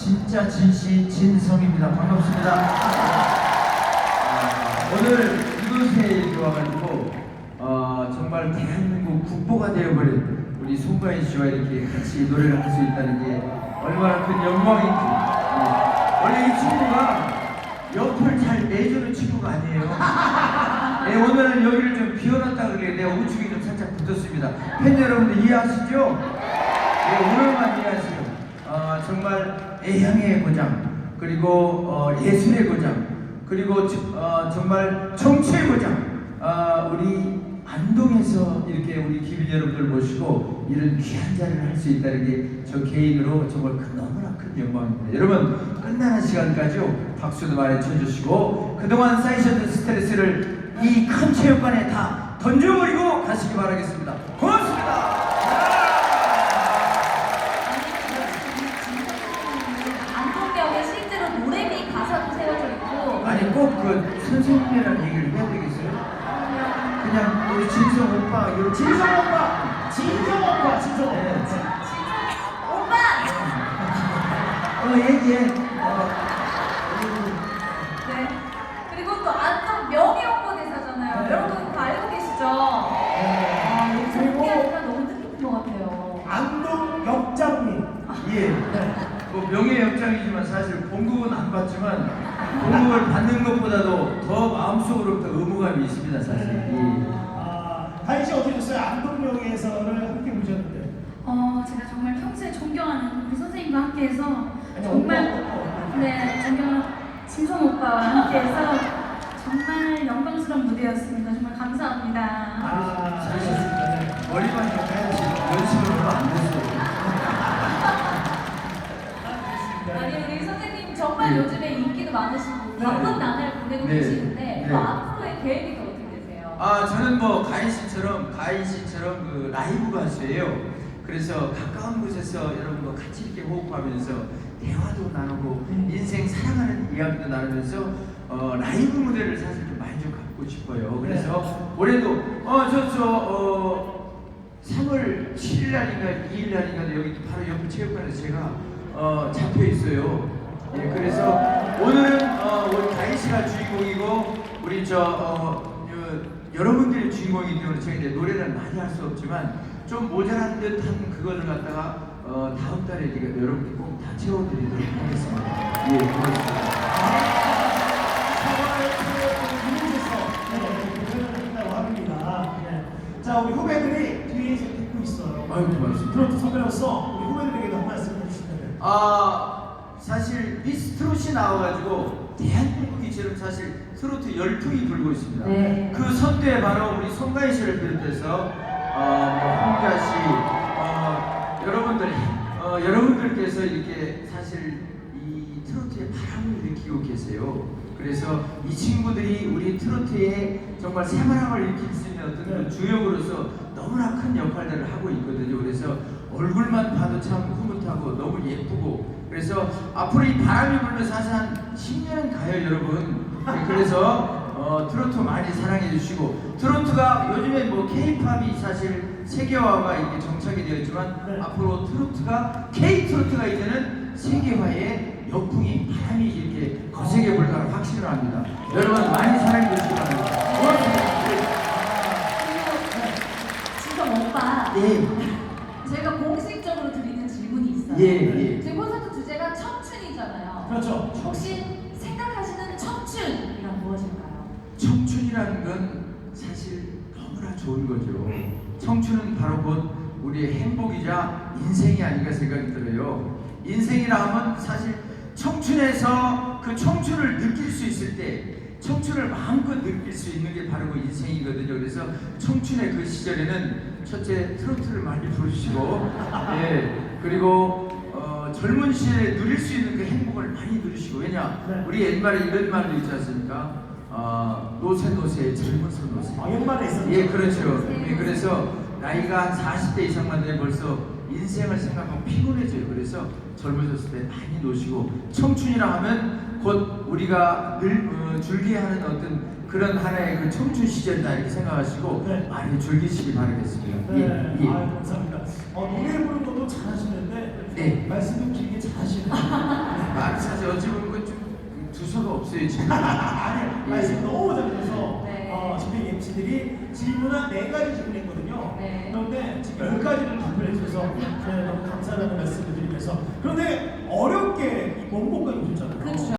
진짜 진시 진성입니다. 반갑습니다. 아, 오늘 이곳에 좋아가지고 어, 정말 대한민국 국보가 되어버린 우리 송가인 씨와 이렇게 같이 노래를 할 수 있다는 게 얼마나 큰 영광인지. 예. 원래 이 친구가 옆을 잘 내주는 친구가 아니에요. 네, 오늘은 여기를 좀 비워놨다 그래 내가 우측이 좀 살짝 붙었습니다. 팬 여러분들 이해하시죠? 네, 오늘만 이해하세요. 어, 정말 애향의 고장, 그리고 어, 예술의 고장, 그리고 저- 어, 정말 정치의 고장, 어, 우리 안동에서 이렇게 우리 기빈 여러분들 모시고 이런 귀한 자리를 할 수 있다는 게 저 개인으로 정말 큰, 너무나 큰 영광입니다. 여러분 끝나는 시간까지요 박수도 많이 쳐주시고 그동안 쌓이셨던 스트레스를 이 큰 체육관에 다 던져버리고 가시기 바라겠습니다. 고맙습니다. 아니 꼭그 선생님이랑 얘기를 해야 되겠어요? 그냥 우리 진성 오빠 이런 진성 오빠, 진성 오빠, 진성 오빠. 네. 오빠! 어 얘기해. 어, 네. 그리고 또 안동 명예 홍보 대사잖아요. 네. 여러분 다 알고 계시죠? 아, 여기서 그리고 함께하니까 너무 뜻깊은 것 같아요. 안동 역장님. 예. 뭐 명예 역장이지만 사실 공급은 안 받지만 공급을 받는 것보다도 더 마음속으로부터 의무감이 있습니다 사실. 예. 아, 다희 씨 어떻게 됐어요? 안동역에서를 함께 보셨는데. 어, 제가 정말 평소에 존경하는 우리 선생님과 함께해서 아니, 정말 오빠, 오빠. 네 존경하는 진성 오빠와 함께해서 정말 영광스러운 무대였습니다. 정말 감사합니다. 아, 사실 잘하셨습니다. 네. 머리만 해야지 연습으로 안 됐어요. 아니 우리 선생님 정말 네. 요즘 바쁜 나날 보내고 네. 계시는데 네. 또 앞으로의 계획이 또 어떻게 되세요? 아 저는 뭐 가인 씨처럼 가인 씨처럼 그 라이브 가수예요. 그래서 가까운 곳에서 여러분과 같이 이렇게 호흡하면서 대화도 나누고 음. 인생 살아가는 이야기도 나누면서 어, 라이브 무대를 사실 좀 많이 좀 갖고 싶어요. 그래서 올해도 어저저 어, 3월 7일 날인가 2일 날인가 여기 또 바로 옆 체육관에서 제가 어, 잡혀 있어요. 예, 그래서 오늘은 어, 우리 가인 씨가 주인공이고 우리 저 어, 그, 여러분들이 주인공이기 때문에 제가 이제 노래를 많이 할 수 없지만 좀 모자란 듯한 그거를 갖다가 어, 다음 달에 제가 여러분들 꼭다 채워드리도록 하겠습니다. 예, 고맙습니다. 자, 우리 후배들이 뒤에서 듣고 있어요. 아유, 고맙습니다. 트로트 선배로서 우리 후배들에게도 한 말씀 해주시면 아 사실 미스 트롯이 나와가지고 대한민국이 지금 사실 트로트 열풍이 불고 있습니다. 네. 그 선두에 바로 우리 송가인 씨를 비롯해서 어, 뭐 씨, 어, 여러분들, 어, 여러분들께서 이렇게 사실 이 트로트의 바람을 느끼고 계세요. 그래서 이 친구들이 우리 트로트에 정말 새바람을 일으킬 수 있는 어떤 그 주역으로서 너무나 큰 역할들을 하고 있거든요. 그래서 얼굴만 봐도 참 흐뭇하고 너무 예쁘고 그래서 앞으로 이 바람이 불면서 사실 한 10년은 가요 여러분. 네, 그래서 어, 트로트 많이 사랑해 주시고. 트로트가 요즘에 뭐 K-팝이 사실 세계화가 이렇게 정착이 되었지만 네. 앞으로 트로트가 K-트로트가 이제는 세계화의 역풍이 바람이 이렇게 거세게 불 거라 확신을 합니다. 여러분 많이 사랑해 주시기 바랍니다. 고맙습니다 진성 오빠 예, 제가 공식적으로 드리는 질문이 있어요. 예, 예. 제 콘서트 주제가 청춘이잖아요. 그렇죠. 혹시 생각하시는 청춘이란 무엇일까요? 청춘이라는 건 사실 너무나 좋은 거죠. 청춘은 바로 곧 우리의 행복이자 인생이 아닌가 생각이 들어요. 인생이라 하면 사실 청춘에서 그 청춘을 느낄 수 있을 때 청춘을 마음껏 느낄 수 있는 게 바로 그 인생이거든요. 그래서 청춘의 그 시절에는 첫째 트로트를 많이 부르시고, 예 그리고 어, 젊은 시절에 누릴 수 있는 그 행복을 많이 누리시고 왜냐 네. 우리 옛말에 이런 말도 있지 않습니까? 아 노세 노세 젊어서 노세. 아, 옛말에 있었죠. 예, 그렇죠. 예, 그래서 나이가 한 40대 이상만 되면 벌써 인생을 생각하면 피곤해져요. 그래서 젊어졌을 때 많이 노시고 청춘이라 하면 곧 우리가 늘 어, 즐겨하는 어떤 그런 하나의 그 청춘 시절이다 이렇게 생각하시고 네. 많이 즐기시기 바라겠습니다. 네, 예, 예. 아, 감사합니다. 어, 노래 부르는 것도 잘하시는데 네. 말씀도 길게 하시는 아, 사실 어찌 보면 좀 두서가 없어요 지금. 아니 말씀 너무 잘해줘서 네. 어, 지금 MC들이 질문 한네 가지 질문했거든요. 네. 그런데 지금 열 가지를 답변해 주셔서 저희 너무 감사하다는 말씀을 드리면서 그런데 어렵게 이 원곡까지 오셨잖아요. 그쵸.